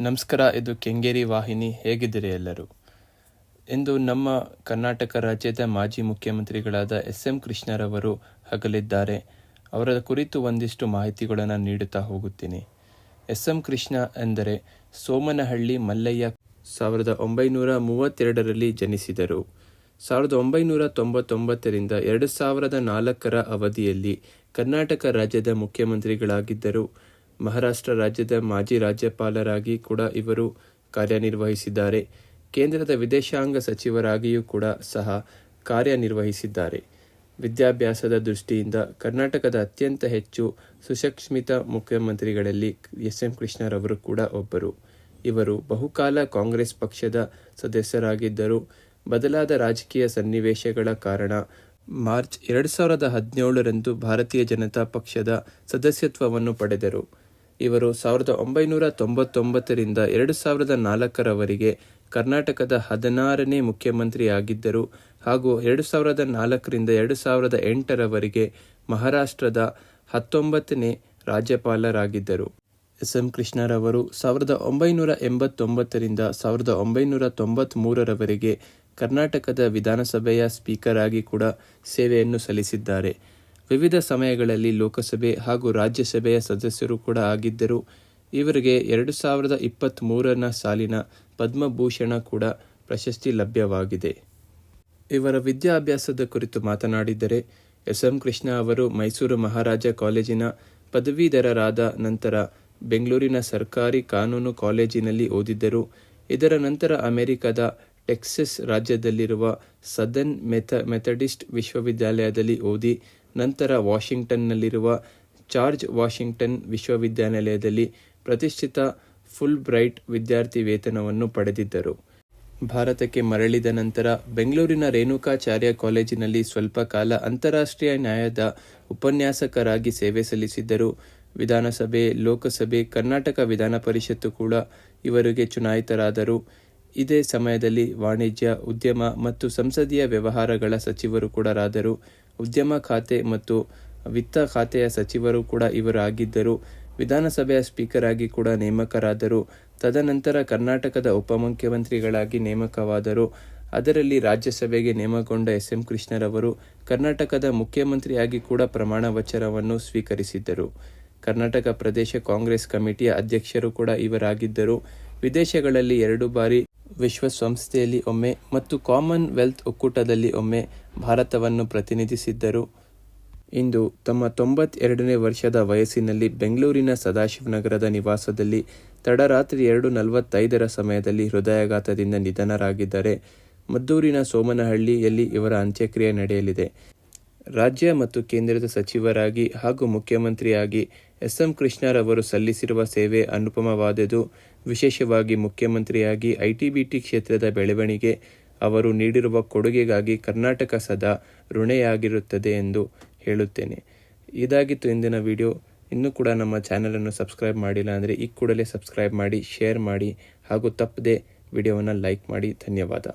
ನಮಸ್ಕಾರ, ಇದು ಕೆಂಗೇರಿ ವಾಹಿನಿ. ಹೇಗಿದ್ದೀರಿ ಎಲ್ಲರೂ? ಇಂದು ನಮ್ಮ ಕರ್ನಾಟಕ ರಾಜ್ಯದ ಮಾಜಿ ಮುಖ್ಯಮಂತ್ರಿಗಳಾದ ಎಸ್ ಎಂ ಕೃಷ್ಣರವರು ಹಗಲಿದ್ದಾರೆ. ಅವರ ಕುರಿತು ಒಂದಿಷ್ಟು ಮಾಹಿತಿಗಳನ್ನು ನೀಡುತ್ತಾ ಹೋಗುತ್ತೇನೆ. ಎಸ್ ಎಂ ಕೃಷ್ಣ ಎಂದರೆ ಸೋಮನಹಳ್ಳಿ ಮಲ್ಲಯ್ಯ ಸಾವಿರದ ಒಂಬೈನೂರ ಮೂವತ್ತೆರಡರಲ್ಲಿ ಜನಿಸಿದರು. ಸಾವಿರದ ಒಂಬೈನೂರ ತೊಂಬತ್ತೊಂಬತ್ತರಿಂದ ಎರಡು ಸಾವಿರದ ನಾಲ್ಕರ ಅವಧಿಯಲ್ಲಿ ಕರ್ನಾಟಕ ರಾಜ್ಯದ ಮುಖ್ಯಮಂತ್ರಿಗಳಾಗಿದ್ದರು. ಮಹಾರಾಷ್ಟ್ರ ರಾಜ್ಯದ ಮಾಜಿ ರಾಜ್ಯಪಾಲರಾಗಿ ಕೂಡ ಇವರು ಕಾರ್ಯನಿರ್ವಹಿಸಿದ್ದಾರೆ. ಕೇಂದ್ರದ ವಿದೇಶಾಂಗ ಸಚಿವರಾಗಿಯೂ ಕೂಡ ಸಹ ಕಾರ್ಯನಿರ್ವಹಿಸಿದ್ದಾರೆ. ವಿದ್ಯಾಭ್ಯಾಸದ ದೃಷ್ಟಿಯಿಂದ ಕರ್ನಾಟಕದ ಅತ್ಯಂತ ಹೆಚ್ಚು ಸುಶಕ್ಷ್ಮಿತ ಮುಖ್ಯಮಂತ್ರಿಗಳಲ್ಲಿ ಎಸ್. ಎಂ. ಕೃಷ್ಣರವರು ಕೂಡ ಒಬ್ಬರು. ಇವರು ಬಹುಕಾಲ ಕಾಂಗ್ರೆಸ್ ಪಕ್ಷದ ಸದಸ್ಯರಾಗಿದ್ದರು. ಬದಲಾದ ರಾಜಕೀಯ ಸನ್ನಿವೇಶಗಳ ಕಾರಣ ಮಾರ್ಚ್ ಎರಡು ಸಾವಿರದ ಹದಿನೇಳರಂದು ಭಾರತೀಯ ಜನತಾ ಪಕ್ಷದ ಸದಸ್ಯತ್ವವನ್ನು ಪಡೆದರು. ಇವರು ಸಾವಿರದ ಒಂಬೈನೂರ ತೊಂಬತ್ತೊಂಬತ್ತರಿಂದ ಎರಡು ಸಾವಿರದ ನಾಲ್ಕರವರೆಗೆ ಕರ್ನಾಟಕದ ಹದಿನಾರನೇ ಮುಖ್ಯಮಂತ್ರಿಯಾಗಿದ್ದರು ಹಾಗೂ ಎರಡು ಸಾವಿರದ ನಾಲ್ಕರಿಂದ ಎರಡು ಸಾವಿರದ ಎಂಟರವರೆಗೆ ಮಹಾರಾಷ್ಟ್ರದ ಹತ್ತೊಂಬತ್ತನೇ ರಾಜ್ಯಪಾಲರಾಗಿದ್ದರು. ಎಸ್ ಎಂ ಕೃಷ್ಣರವರು ಸಾವಿರದ ಒಂಬೈನೂರ ಎಂಬತ್ತೊಂಬತ್ತರಿಂದ ಸಾವಿರದ ಒಂಬೈನೂರ ತೊಂಬತ್ತ್ಮೂರರವರೆಗೆ ಕರ್ನಾಟಕದ ವಿಧಾನಸಭೆಯ ಸ್ಪೀಕರ್ ಆಗಿ ಕೂಡ ಸೇವೆಯನ್ನು ಸಲ್ಲಿಸಿದ್ದಾರೆ. ವಿವಿಧ ಸಮಯಗಳಲ್ಲಿ ಲೋಕಸಭೆ ಹಾಗೂ ರಾಜ್ಯಸಭೆಯ ಸದಸ್ಯರು ಕೂಡ ಆಗಿದ್ದರು. ಇವರಿಗೆ ಎರಡು ಸಾವಿರದ ಇಪ್ಪತ್ತ್ಮೂರನ ಸಾಲಿನ ಪದ್ಮಭೂಷಣ ಕೂಡ ಪ್ರಶಸ್ತಿ ಲಭ್ಯವಾಗಿದೆ. ಇವರ ವಿದ್ಯಾಭ್ಯಾಸದ ಕುರಿತು ಮಾತನಾಡಿದರೆ, ಎಸ್. ಎಂ. ಕೃಷ್ಣ ಅವರು ಮೈಸೂರು ಮಹಾರಾಜ ಕಾಲೇಜಿನ ಪದವೀಧರರಾದ ನಂತರ ಬೆಂಗಳೂರಿನ ಸರ್ಕಾರಿ ಕಾನೂನು ಕಾಲೇಜಿನಲ್ಲಿ ಓದಿದ್ದರು. ಇದರ ನಂತರ ಅಮೆರಿಕದ ಟೆಕ್ಸಸ್ ರಾಜ್ಯದಲ್ಲಿರುವ ಸದನ್ ಮೆಥ, ಮೆಥಡಿಸ್ಟ್ ವಿಶ್ವವಿದ್ಯಾಲಯದಲ್ಲಿ ಓದಿ ನಂತರ ವಾಷಿಂಗ್ಟನ್ನಲ್ಲಿರುವ ಜಾರ್ಜ್ ವಾಷಿಂಗ್ಟನ್ ವಿಶ್ವವಿದ್ಯಾನಿಲಯದಲ್ಲಿ ಪ್ರತಿಷ್ಠಿತ ಫುಲ್ ಬ್ರೈಟ್ ವಿದ್ಯಾರ್ಥಿ ವೇತನವನ್ನು ಪಡೆದಿದ್ದರು. ಭಾರತಕ್ಕೆ ಮರಳಿದ ನಂತರ ಬೆಂಗಳೂರಿನ ರೇಣುಕಾಚಾರ್ಯ ಕಾಲೇಜಿನಲ್ಲಿ ಸ್ವಲ್ಪ ಕಾಲ ಅಂತಾರಾಷ್ಟ್ರೀಯ ನ್ಯಾಯದ ಉಪನ್ಯಾಸಕರಾಗಿ ಸೇವೆ ಸಲ್ಲಿಸಿದ್ದರು. ವಿಧಾನಸಭೆ, ಲೋಕಸಭೆ, ಕರ್ನಾಟಕ ವಿಧಾನ ಪರಿಷತ್ತು ಕೂಡ ಇವರಿಗೆ ಚುನಾಯಿತರಾದರು. ಇದೇ ಸಮಯದಲ್ಲಿ ವಾಣಿಜ್ಯ, ಉದ್ಯಮ ಮತ್ತು ಸಂಸದೀಯ ವ್ಯವಹಾರಗಳ ಸಚಿವರು ಕೂಡ ರಾದರು. ಉದ್ಯಮ ಖಾತೆ ಮತ್ತು ವಿತ್ತ ಖಾತೆಯ ಸಚಿವರು ಕೂಡ ಇವರಾಗಿದ್ದರು. ವಿಧಾನಸಭೆಯ ಸ್ಪೀಕರ್ ಆಗಿ ಕೂಡ ನೇಮಕರಾದರು. ತದನಂತರ ಕರ್ನಾಟಕದ ಉಪಮುಖ್ಯಮಂತ್ರಿಗಳಾಗಿ ನೇಮಕವಾದರು. ಅದರಲ್ಲಿ ರಾಜ್ಯಸಭೆಗೆ ನೇಮಕಗೊಂಡ ಎಸ್. ಎಂ. ಕೃಷ್ಣರವರು ಕರ್ನಾಟಕದ ಮುಖ್ಯಮಂತ್ರಿಯಾಗಿ ಕೂಡ ಪ್ರಮಾಣ ವಚನವನ್ನು ಸ್ವೀಕರಿಸಿದ್ದರು. ಕರ್ನಾಟಕ ಪ್ರದೇಶ ಕಾಂಗ್ರೆಸ್ ಕಮಿಟಿಯ ಅಧ್ಯಕ್ಷರು ಕೂಡ ಇವರಾಗಿದ್ದರು. ವಿದೇಶಗಳಲ್ಲಿ ಎರಡು ಬಾರಿ ವಿಶ್ವಸಂಸ್ಥೆಯಲ್ಲಿ ಒಮ್ಮೆ ಮತ್ತು ಕಾಮನ್ವೆಲ್ತ್ ಒಕ್ಕೂಟದಲ್ಲಿ ಒಮ್ಮೆ ಭಾರತವನ್ನು ಪ್ರತಿನಿಧಿಸಿದ್ದರು. ಇಂದು ತಮ್ಮ ತೊಂಬತ್ತೆರಡನೇ ವರ್ಷದ ವಯಸ್ಸಿನಲ್ಲಿ ಬೆಂಗಳೂರಿನ ಸದಾಶಿವನಗರದ ನಿವಾಸದಲ್ಲಿ ತಡರಾತ್ರಿ ಎರಡು ನಲವತ್ತೈದರ ಸಮಯದಲ್ಲಿ ಹೃದಯಾಘಾತದಿಂದ ನಿಧನರಾಗಿದ್ದಾರೆ ಮದ್ದೂರಿನ ಸೋಮನಹಳ್ಳಿಯಲ್ಲಿ ಇವರ ಅಂತ್ಯಕ್ರಿಯೆ ನಡೆಯಲಿದೆ. ರಾಜ್ಯ ಮತ್ತು ಕೇಂದ್ರದ ಸಚಿವರಾಗಿ ಹಾಗೂ ಮುಖ್ಯಮಂತ್ರಿಯಾಗಿ ಎಸ್ ಎಂ ಕೃಷ್ಣರವರು ಸಲ್ಲಿಸಿರುವ ಸೇವೆ ಅನುಪಮವಾದುದು, ವಿಶೇಷವಾಗಿ ಮುಖ್ಯಮಂತ್ರಿಯಾಗಿ ಐಟಿಬಿಟಿ ಕ್ಷೇತ್ರದ ಬೆಳವಣಿಗೆ, ಅವರು ನೀಡಿರುವ ಕೊಡುಗೆಗಾಗಿ ಕರ್ನಾಟಕ ಸದಾ ಋಣೆಯಾಗಿರುತ್ತದೆ ಎಂದು ಹೇಳುತ್ತೇನೆ. ಇದಾಗಿತ್ತು ಇಂದಿನ ವಿಡಿಯೋ. ಇನ್ನೂ ಕೂಡ ನಮ್ಮ ಚಾನಲನ್ನು ಸಬ್ಸ್ಕ್ರೈಬ್ ಮಾಡಿಲ್ಲ ಅಂದರೆ ಈ ಕೂಡಲೇ ಸಬ್ಸ್ಕ್ರೈಬ್ ಮಾಡಿ, ಶೇರ್ ಮಾಡಿ ಹಾಗೂ ತಪ್ಪದೆ ವಿಡಿಯೋವನ್ನು ಲೈಕ್ ಮಾಡಿ. ಧನ್ಯವಾದ.